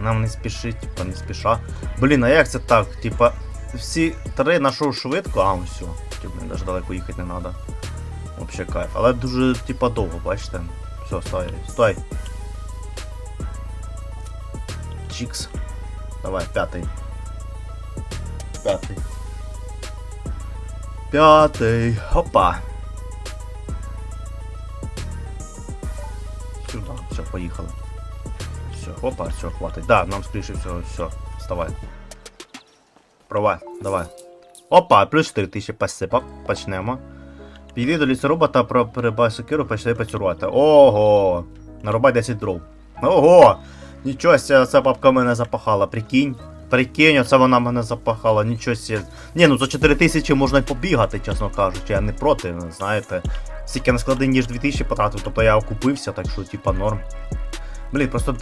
Нам не спішить, типа не спіша. Блін, а як це так? Типа, всі три нашов швидко, а все. Типа, навіть далеко їхати не треба. Вообще кайф. Але дуже, типа, довго, бачите? Все, стой, стой. Чікс. Давай, п'ятий. П'ятий. П'ятий. Опа. Сюда. Все, поїхали. Все, опа, все, хватить. Да, нам скоріше всього, все, вставай. Провай, давай. Опа, плюс 4 тисячі посипав. Почнемо. Підійди до лісоруба та про перебай сокиру, почни працювати. Ого! Нарубай 10 дров. Ого! Нічого ся, ця бабка мене запахала, прикинь. Прикинь, оце вона мене запахала, нічого сі. Ні, ну за 4 тисячі можна й побігати, чесно кажучи, я не проти, знаєте. Стільки на склади ніж 2000 потратив, тобто я окупився, так що типа норм. Блін, просто